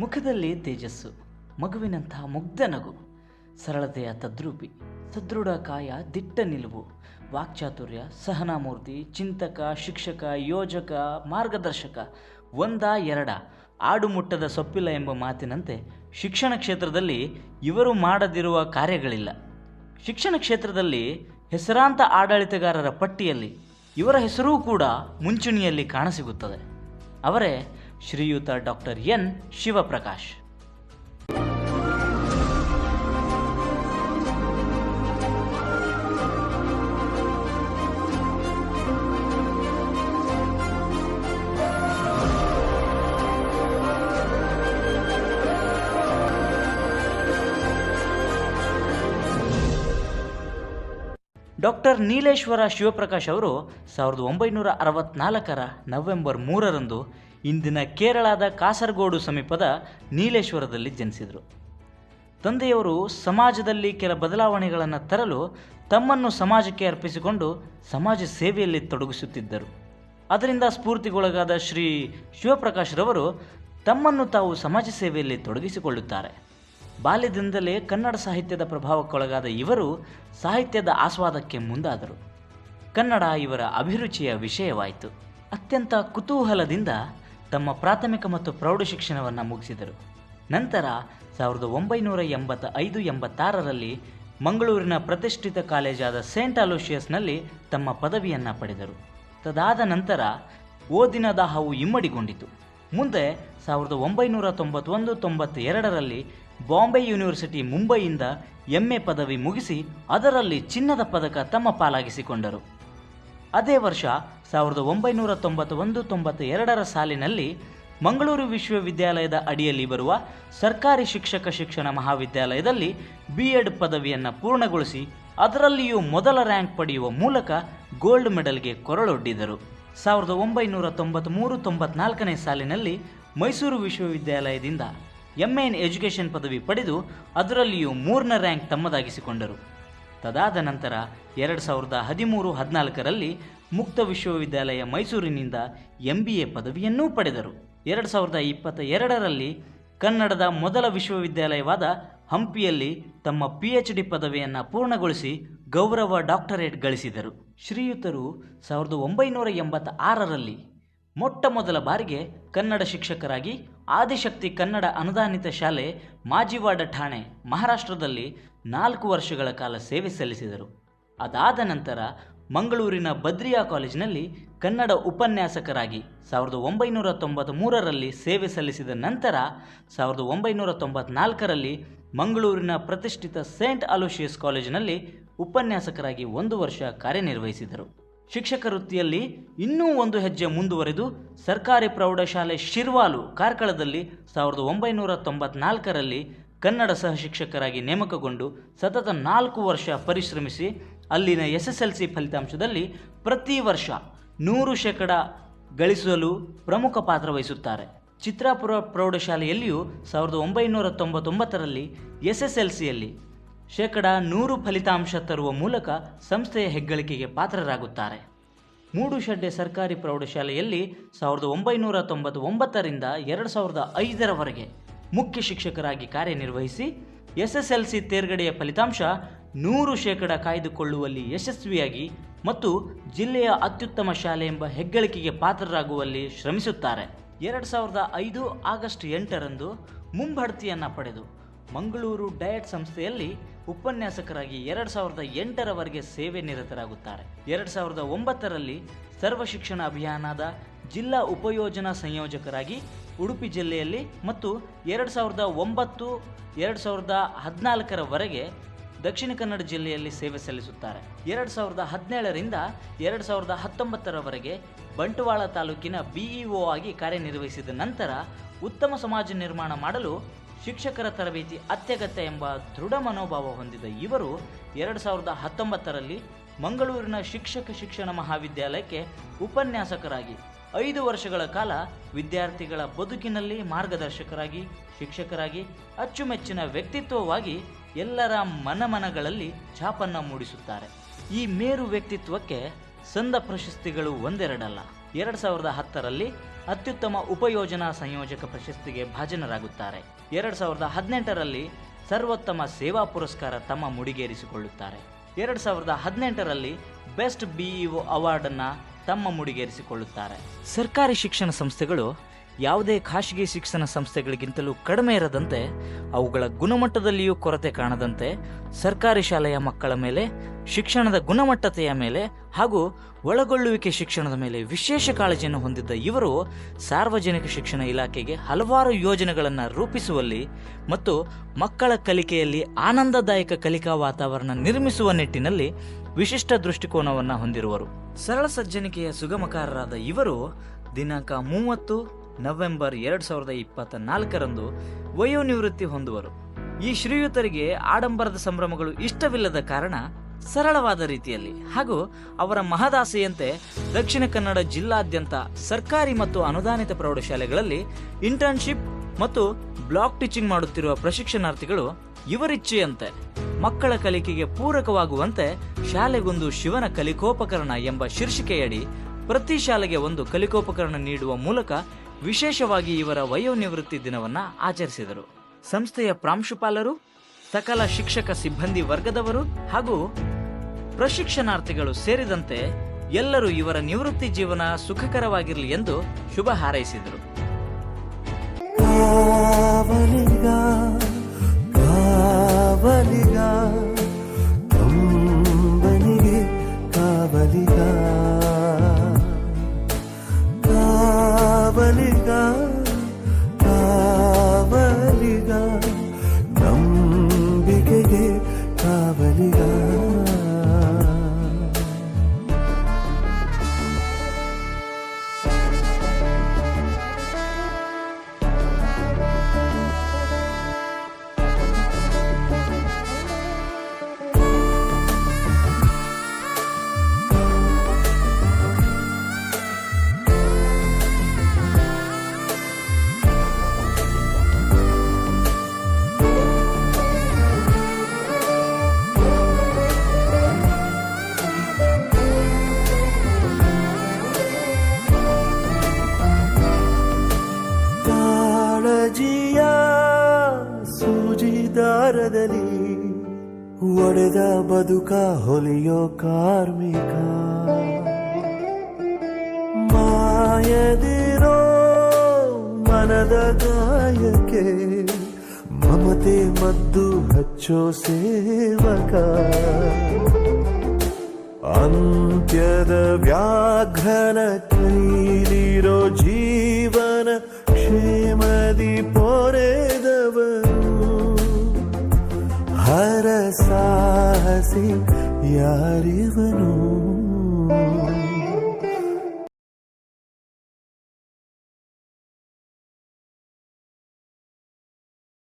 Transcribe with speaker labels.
Speaker 1: ಮುಖದಲ್ಲಿ ತೇಜಸ್ಸು, ಮಗುವಿನಂತಹ ಮುಗ್ಧ ನಗು, ಸರಳತೆಯ ತದ್ರೂಪಿ, ಸದೃಢ ಕಾಯ, ದಿಟ್ಟ ನಿಲುವು, ವಾಕ್ಚಾತುರ್ಯ, ಸಹನಾಮೂರ್ತಿ, ಚಿಂತಕ, ಶಿಕ್ಷಕ, ಯೋಜಕ, ಮಾರ್ಗದರ್ಶಕ, ಒಂದ, ಎರಡ, ಆಡು ಮುಟ್ಟದ ಸೊಪ್ಪಿಲ್ಲ ಎಂಬ ಮಾತಿನಂತೆ ಶಿಕ್ಷಣ ಕ್ಷೇತ್ರದಲ್ಲಿ ಇವರು ಮಾಡದಿರುವ ಕಾರ್ಯಗಳಿಲ್ಲ. ಶಿಕ್ಷಣ ಕ್ಷೇತ್ರದಲ್ಲಿ ಹೆಸರಾಂತ ಆಡಳಿತಗಾರರ ಪಟ್ಟಿಯಲ್ಲಿ ಇವರ ಹೆಸರೂ ಕೂಡ ಮುಂಚೂಣಿಯಲ್ಲಿ ಕಾಣಸಿಗುತ್ತದೆ. ಅವರೇ Shriyut doctor N Shivaprakash. Doctor Nileshwara Shivaprakash ಅವರು ಸಾವಿರದ ಒಂಬೈನೂರ ಅರವತ್ನಾಲ್ಕರ ನವೆಂಬರ್ ಮೂರರಂದು ಇಂದಿನ ಕೇರಳದ ಕಾಸರಗೋಡು ಸಮೀಪದ ನೀಲೇಶ್ವರದಲ್ಲಿ ಜನಿಸಿದರು. ತಂದೆಯವರು ಸಮಾಜದಲ್ಲಿ ಕೆಲ ಬದಲಾವಣೆಗಳನ್ನು ತರಲು ತಮ್ಮನ್ನು ಸಮಾಜಕ್ಕೆ ಅರ್ಪಿಸಿಕೊಂಡು ಸಮಾಜ ಸೇವೆಯಲ್ಲಿ ತೊಡಗಿಸುತ್ತಿದ್ದರು. ಅದರಿಂದ ಸ್ಫೂರ್ತಿಗೊಳಗಾದ ಶ್ರೀ ಶಿವಪ್ರಕಾಶ್ರವರು ತಮ್ಮನ್ನು ತಾವು ಸಮಾಜ ಸೇವೆಯಲ್ಲಿ ತೊಡಗಿಸಿಕೊಳ್ಳುತ್ತಾರೆ. ಬಾಲ್ಯದಿಂದಲೇ ಕನ್ನಡ ಸಾಹಿತ್ಯದ ಪ್ರಭಾವಕ್ಕೊಳಗಾದ ಇವರು ಸಾಹಿತ್ಯದ ಆಸ್ವಾದಕ್ಕೆ ಮುಂದಾದರು. ಕನ್ನಡ ಇವರ ಅಭಿರುಚಿಯ ವಿಷಯವಾಯಿತು. ಅತ್ಯಂತ ಕುತೂಹಲದಿಂದ ತಮ್ಮ ಪ್ರಾಥಮಿಕ ಮತ್ತು ಪ್ರೌಢ ಶಿಕ್ಷಣವನ್ನು ಮುಗಿಸಿದರು. ನಂತರ ಸಾವಿರದ ಒಂಬೈನೂರ ಎಂಬತ್ತ ಐದು ಎಂಬತ್ತಾರರಲ್ಲಿ ಮಂಗಳೂರಿನ ಪ್ರತಿಷ್ಠಿತ ಕಾಲೇಜಾದ ಸೇಂಟ್ ಅಲೋಷಿಯಸ್ನಲ್ಲಿ ತಮ್ಮ ಪದವಿಯನ್ನು ಪಡೆದರು. ತದಾದ ನಂತರ ಓದಿನ ದಾಹವು ಇಮ್ಮಡಿಗೊಂಡಿತು. ಮುಂದೆ ಸಾವಿರದ ಒಂಬೈನೂರ ತೊಂಬತ್ತೊಂದು ತೊಂಬತ್ತೆರಡರಲ್ಲಿ ಬಾಂಬೆ ಯೂನಿವರ್ಸಿಟಿ ಮುಂಬೈಯಿಂದ ಎಂ ಎ ಪದವಿ ಮುಗಿಸಿ ಅದರಲ್ಲಿ ಚಿನ್ನದ ಪದಕ ತಮ್ಮ ಪಾಲಾಗಿಸಿಕೊಂಡರು. ಅದೇ ವರ್ಷ ಸಾವಿರದ ಒಂಬೈನೂರ ತೊಂಬತ್ತೊಂದು ತೊಂಬತ್ತ ಎರಡರ ಸಾಲಿನಲ್ಲಿ ಮಂಗಳೂರು ವಿಶ್ವವಿದ್ಯಾಲಯದ ಅಡಿಯಲ್ಲಿ ಬರುವ ಸರ್ಕಾರಿ ಶಿಕ್ಷಕ ಶಿಕ್ಷಣ ಮಹಾವಿದ್ಯಾಲಯದಲ್ಲಿ ಬಿ ಎಡ್ ಪದವಿಯನ್ನು ಪೂರ್ಣಗೊಳಿಸಿ ಅದರಲ್ಲಿಯೂ ಮೊದಲ ರ್ಯಾಂಕ್ ಪಡೆಯುವ ಮೂಲಕ ಗೋಲ್ಡ್ ಮೆಡಲ್ಗೆ ಕೊರಳೊಡ್ಡಿದರು. ಸಾವಿರದ ಒಂಬೈನೂರ ತೊಂಬತ್ತ್ಮೂರು ತೊಂಬತ್ನಾಲ್ಕನೇ ಸಾಲಿನಲ್ಲಿ ಮೈಸೂರು ವಿಶ್ವವಿದ್ಯಾಲಯದಿಂದ ಎಂ ಎನ್ ಎಜುಕೇಷನ್ ಪದವಿ ಪಡೆದು ಅದರಲ್ಲಿಯೂ ಮೂರನೇ ರ್ಯಾಂಕ್ ತಮ್ಮದಾಗಿಸಿಕೊಂಡರು. ತದಾದ ನಂತರ ಎರಡು ಸಾವಿರದ ಹದಿಮೂರು ಹದಿನಾಲ್ಕರಲ್ಲಿ ಮುಕ್ತ ವಿಶ್ವವಿದ್ಯಾಲಯ ಮೈಸೂರಿನಿಂದ ಎಂ ಬಿ ಎ ಪದವಿಯನ್ನೂ ಪಡೆದರು. ಎರಡು ಸಾವಿರದ ಇಪ್ಪತ್ತ ಎರಡರಲ್ಲಿ ಕನ್ನಡದ ಮೊದಲ ವಿಶ್ವವಿದ್ಯಾಲಯವಾದ ಹಂಪಿಯಲ್ಲಿ ತಮ್ಮ ಪಿ ಎಚ್ ಡಿ ಪದವಿಯನ್ನು ಪೂರ್ಣಗೊಳಿಸಿ ಗೌರವ ಡಾಕ್ಟರೇಟ್ ಗಳಿಸಿದರು. ಶ್ರೀಯುತರು ಸಾವಿರದ ಒಂಬೈನೂರ ಎಂಬತ್ತ ಆರರಲ್ಲಿ ಮೊಟ್ಟ ಮೊದಲ ಬಾರಿಗೆ ಕನ್ನಡ ಶಿಕ್ಷಕರಾಗಿ ಆದಿಶಕ್ತಿ ಕನ್ನಡ ಅನುದಾನಿತ ಶಾಲೆ ಮಾಜಿವಾಡ ಠಾಣೆ ಮಹಾರಾಷ್ಟ್ರದಲ್ಲಿ ನಾಲ್ಕು ವರ್ಷಗಳ ಕಾಲ ಸೇವೆ ಸಲ್ಲಿಸಿದರು. ಅದಾದ ನಂತರ ಮಂಗಳೂರಿನ ಬದ್ರಿಯಾ ಕಾಲೇಜಿನಲ್ಲಿ ಕನ್ನಡ ಉಪನ್ಯಾಸಕರಾಗಿ ಸಾವಿರದ ಒಂಬೈನೂರ ತೊಂಬತ್ತ್ಮೂರರಲ್ಲಿ ಸೇವೆ ಸಲ್ಲಿಸಿದ ನಂತರ ಸಾವಿರದ ಒಂಬೈನೂರ ತೊಂಬತ್ನಾಲ್ಕರಲ್ಲಿ ಮಂಗಳೂರಿನ ಪ್ರತಿಷ್ಠಿತ ಸೇಂಟ್ ಅಲೋಷಿಯಸ್ ಕಾಲೇಜಿನಲ್ಲಿ ಉಪನ್ಯಾಸಕರಾಗಿ ಒಂದು ವರ್ಷ ಕಾರ್ಯನಿರ್ವಹಿಸಿದರು. ಶಿಕ್ಷಕ ವೃತ್ತಿಯಲ್ಲಿ ಇನ್ನೂ ಒಂದು ಹೆಜ್ಜೆ ಮುಂದುವರೆದು ಸರ್ಕಾರಿ ಪ್ರೌಢಶಾಲೆ ಶಿರ್ವಾಲು ಕಾರ್ಕಳದಲ್ಲಿ ಸಾವಿರದ ಒಂಬೈನೂರ ತೊಂಬತ್ನಾಲ್ಕರಲ್ಲಿ ಕನ್ನಡ ಸಹ ಶಿಕ್ಷಕರಾಗಿ ನೇಮಕಗೊಂಡು ಸತತ ನಾಲ್ಕು ವರ್ಷ ಪರಿಶ್ರಮಿಸಿ ಅಲ್ಲಿನ ಎಸ್ ಎಸ್ ಎಲ್ ಸಿ ಫಲಿತಾಂಶದಲ್ಲಿ ಪ್ರತಿ ವರ್ಷ ನೂರು ಶೇಕಡ ಗಳಿಸಲು ಪ್ರಮುಖ ಪಾತ್ರ ವಹಿಸುತ್ತಾರೆ. ಚಿತ್ರಾಪುರ ಪ್ರೌಢಶಾಲೆಯಲ್ಲಿಯೂ ಸಾವಿರದ ಒಂಬೈನೂರ ತೊಂಬತ್ತೊಂಬತ್ತರಲ್ಲಿ ಎಸ್ ಎಸ್ ಎಲ್ ಸಿಯಲ್ಲಿ ಶೇಕಡ ನೂರು ಫಲಿತಾಂಶ ತರುವ ಮೂಲಕ ಸಂಸ್ಥೆಯ ಹೆಗ್ಗಳಿಕೆಗೆ ಪಾತ್ರರಾಗುತ್ತಾರೆ. ಮೂಡುಶೆಡ್ಡೆ ಸರ್ಕಾರಿ ಪ್ರೌಢಶಾಲೆಯಲ್ಲಿ ಸಾವಿರದ ಒಂಬೈನೂರ ತೊಂಬತ್ತೊಂಬತ್ತರಿಂದ ಎರಡು ಸಾವಿರದ ಐದರವರೆಗೆ ಮುಖ್ಯ ಶಿಕ್ಷಕರಾಗಿ ಕಾರ್ಯನಿರ್ವಹಿಸಿ ಎಸ್ ಎಸ್ ಎಲ್ ಸಿ ತೇರ್ಗಡೆಯ ಫಲಿತಾಂಶ ನೂರು ಶೇಕಡ ಕಾಯ್ದುಕೊಳ್ಳುವಲ್ಲಿ ಯಶಸ್ವಿಯಾಗಿ ಮತ್ತು ಜಿಲ್ಲೆಯ ಅತ್ಯುತ್ತಮ ಶಾಲೆ ಎಂಬ ಹೆಗ್ಗಳಿಕೆಗೆ ಪಾತ್ರರಾಗುವಲ್ಲಿ ಶ್ರಮಿಸುತ್ತಾರೆ. ಎರಡು ಸಾವಿರದ ಐದು ಆಗಸ್ಟ್ ಎಂಟರಂದು ಮುಂಬಡ್ತಿಯನ್ನು ಪಡೆದು ಮಂಗಳೂರು ಡಯಟ್ ಸಂಸ್ಥೆಯಲ್ಲಿ ಉಪನ್ಯಾಸಕರಾಗಿ ಎರಡು ಸಾವಿರದ ಎಂಟರವರೆಗೆ ಸೇವೆ ನಿರತರಾಗುತ್ತಾರೆ. ಎರಡು ಸಾವಿರದ ಒಂಬತ್ತರಲ್ಲಿ ಸರ್ವ ಶಿಕ್ಷಣ ಅಭಿಯಾನದ ಜಿಲ್ಲಾ ಉಪಯೋಜನಾ ಸಂಯೋಜಕರಾಗಿ ಉಡುಪಿ ಜಿಲ್ಲೆಯಲ್ಲಿ ಮತ್ತು ಎರಡು ಸಾವಿರದ ಒಂಬತ್ತು, ಎರಡು ಸಾವಿರದ ಹದಿನಾಲ್ಕರವರೆಗೆ ದಕ್ಷಿಣ ಕನ್ನಡ ಜಿಲ್ಲೆಯಲ್ಲಿ ಸೇವೆ ಸಲ್ಲಿಸುತ್ತಾರೆ. ಎರಡು ಸಾವಿರದ ಹದಿನೇಳರಿಂದ ಎರಡು ಸಾವಿರದ ಹತ್ತೊಂಬತ್ತರವರೆಗೆ ಬಂಟ್ವಾಳ ತಾಲೂಕಿನ ಬಿಇಒ ಆಗಿ ಕಾರ್ಯನಿರ್ವಹಿಸಿದ ನಂತರ ಉತ್ತಮ ಸಮಾಜ ನಿರ್ಮಾಣ ಮಾಡಲು ಶಿಕ್ಷಕರ ತರಬೇತಿ ಅತ್ಯಗತ್ಯ ಎಂಬ ದೃಢ ಮನೋಭಾವ ಹೊಂದಿದ ಇವರು ಎರಡು ಸಾವಿರದ ಹತ್ತೊಂಬತ್ತರಲ್ಲಿ ಮಂಗಳೂರಿನ ಶಿಕ್ಷಕ ಶಿಕ್ಷಣ ಮಹಾವಿದ್ಯಾಲಯಕ್ಕೆ ಉಪನ್ಯಾಸಕರಾಗಿ ಐದು ವರ್ಷಗಳ ಕಾಲ ವಿದ್ಯಾರ್ಥಿಗಳ ಬದುಕಿನಲ್ಲಿ ಮಾರ್ಗದರ್ಶಕರಾಗಿ, ಶಿಕ್ಷಕರಾಗಿ, ಅಚ್ಚುಮೆಚ್ಚಿನ ವ್ಯಕ್ತಿತ್ವವಾಗಿ ಎಲ್ಲರ ಮನಮನಗಳಲ್ಲಿ ಛಾಪನ್ನ ಮೂಡಿಸುತ್ತಾರೆ. ಈ ಮೇರು ವ್ಯಕ್ತಿತ್ವಕ್ಕೆ ಸಂದ ಪ್ರಶಸ್ತಿಗಳು ಒಂದೆರಡಲ್ಲ. ಎರಡು ಸಾವಿರದ ಹತ್ತರಲ್ಲಿ ಅತ್ಯುತ್ತಮ ಉಪಯೋಜನಾ ಸಂಯೋಜಕ ಪ್ರಶಸ್ತಿಗೆ ಭಾಜನರಾಗುತ್ತಾರೆ. ಎರಡು ಸಾವಿರದ ಹದಿನೆಂಟರಲ್ಲಿ ಸರ್ವೋತ್ತಮ ಸೇವಾ ಪುರಸ್ಕಾರ ತಮ್ಮ ಮುಡಿಗೇರಿಸಿಕೊಳ್ಳುತ್ತಾರೆ. ಎರಡು ಸಾವಿರದ ಹದಿನೆಂಟರಲ್ಲಿ ಬೆಸ್ಟ್ ಬಿಇಒ ಅವಾರ್ಡನ್ನು ತಮ್ಮ ಮುಡಿಗೇರಿಸಿಕೊಳ್ಳುತ್ತಾರೆ. ಸರ್ಕಾರಿ ಶಿಕ್ಷಣ ಸಂಸ್ಥೆಗಳು ಯಾವುದೇ ಖಾಸಗಿ ಶಿಕ್ಷಣ ಸಂಸ್ಥೆಗಳಿಗಿಂತಲೂ ಕಡಿಮೆ ಇರದಂತೆ ಅವುಗಳ ಗುಣಮಟ್ಟದಲ್ಲಿಯೂ ಕೊರತೆ ಕಾಣದಂತೆ ಸರ್ಕಾರಿ ಶಾಲೆಯ ಮಕ್ಕಳ ಮೇಲೆ, ಶಿಕ್ಷಣದ ಗುಣಮಟ್ಟತೆಯ ಮೇಲೆ ಹಾಗೂ ಒಳಗೊಳ್ಳುವಿಕೆ ಶಿಕ್ಷಣದ ಮೇಲೆ ವಿಶೇಷ ಕಾಳಜಿಯನ್ನು ಹೊಂದಿದ್ದ ಇವರು ಸಾರ್ವಜನಿಕ ಶಿಕ್ಷಣ ಇಲಾಖೆಗೆ ಹಲವಾರು ಯೋಜನೆಗಳನ್ನು ರೂಪಿಸುವಲ್ಲಿ ಮತ್ತು ಮಕ್ಕಳ ಕಲಿಕೆಯಲ್ಲಿ ಆನಂದದಾಯಕ ಕಲಿಕಾ ವಾತಾವರಣ ನಿರ್ಮಿಸುವ ನಿಟ್ಟಿನಲ್ಲಿ ವಿಶಿಷ್ಟ ದೃಷ್ಟಿಕೋನವನ್ನು ಹೊಂದಿರುವರು. ಸರಳ ಸಜ್ಜನಿಕೆಯ ಸುಗಮಕಾರರಾದ ಇವರು ದಿನಾಂಕ ಮೂವತ್ತು ನವೆಂಬರ್ ಎರಡು ಸಾವಿರದ ಇಪ್ಪತ್ತ ನಾಲ್ಕರಂದು ವಯೋನಿವೃತ್ತಿ ಹೊಂದುವರು. ಈ ಶ್ರೀಯುತರಿಗೆ ಆಡಂಬರದ ಸಂಭ್ರಮಗಳು ಇಷ್ಟವಿಲ್ಲದ ಕಾರಣ ಸರಳವಾದ ರೀತಿಯಲ್ಲಿ ಹಾಗೂ ಅವರ ಮಹದಾಸೆಯಂತೆ ದಕ್ಷಿಣ ಕನ್ನಡ ಜಿಲ್ಲಾದ್ಯಂತ ಸರ್ಕಾರಿ ಮತ್ತು ಅನುದಾನಿತ ಪ್ರೌಢಶಾಲೆಗಳಲ್ಲಿ ಇಂಟರ್ನ್ಶಿಪ್ ಮತ್ತು ಬ್ಲಾಕ್ ಟೀಚಿಂಗ್ ಮಾಡುತ್ತಿರುವ ಪ್ರಶಿಕ್ಷಣಾರ್ಥಿಗಳು ಇವರಿಚ್ಛೆಯಂತೆ, ಮಕ್ಕಳ ಕಲಿಕೆಗೆ ಪೂರಕವಾಗುವಂತೆ ಶಾಲೆಗೊಂದು ಶಿವನ ಕಲಿಕೋಪಕರಣ ಎಂಬ ಶೀರ್ಷಿಕೆಯಡಿ ಪ್ರತಿ ಶಾಲೆಗೆ ಒಂದು ಕಲಿಕೋಪಕರಣ ನೀಡುವ ಮೂಲಕ ವಿಶೇಷವಾಗಿ ಇವರ ವಯೋನಿವೃತ್ತಿ ದಿನವನ್ನ ಆಚರಿಸಿದರು. ಸಂಸ್ಥೆಯ ಪ್ರಾಂಶುಪಾಲರು, ಸಕಲ ಶಿಕ್ಷಕ ಸಿಬ್ಬಂದಿ ವರ್ಗದವರು ಹಾಗೂ ಪ್ರಶಿಕ್ಷಣಾರ್ಥಿಗಳು ಸೇರಿದಂತೆ ಎಲ್ಲರೂ ಇವರ ನಿವೃತ್ತಿ ಜೀವನ ಸುಖಕರವಾಗಿರಲಿ ಎಂದು ಶುಭ ಹಾರೈಸಿದರು.
Speaker 2: కావలిగా కావలిగా కంబనిగే కావలిగా కావలిగా ಕಾಳಜಿಯ ಸೂಜಿದಾರದಲ್ಲಿ ಒಡೆದ ಬದುಕ ಹೊಲಿಯೋ ಕಾರ್ಮಿಕ. ಮಾಯದಿರೋ ಮನದ ಗಾಯಕ್ಕೆ ಮಮತೆ ಮದ್ದು ಹಚ್ಚೋ ಸೇವಕ. ಅಂತ್ಯದ ವ್ಯಾಘ್ರನ ಕೈಲಿರೋ ಜೀವನ ಕ್ಷೇಮದಿ ಪೊರೆದವರು ಹರ ಸಾಹಸಿ ಯಾರಿವನು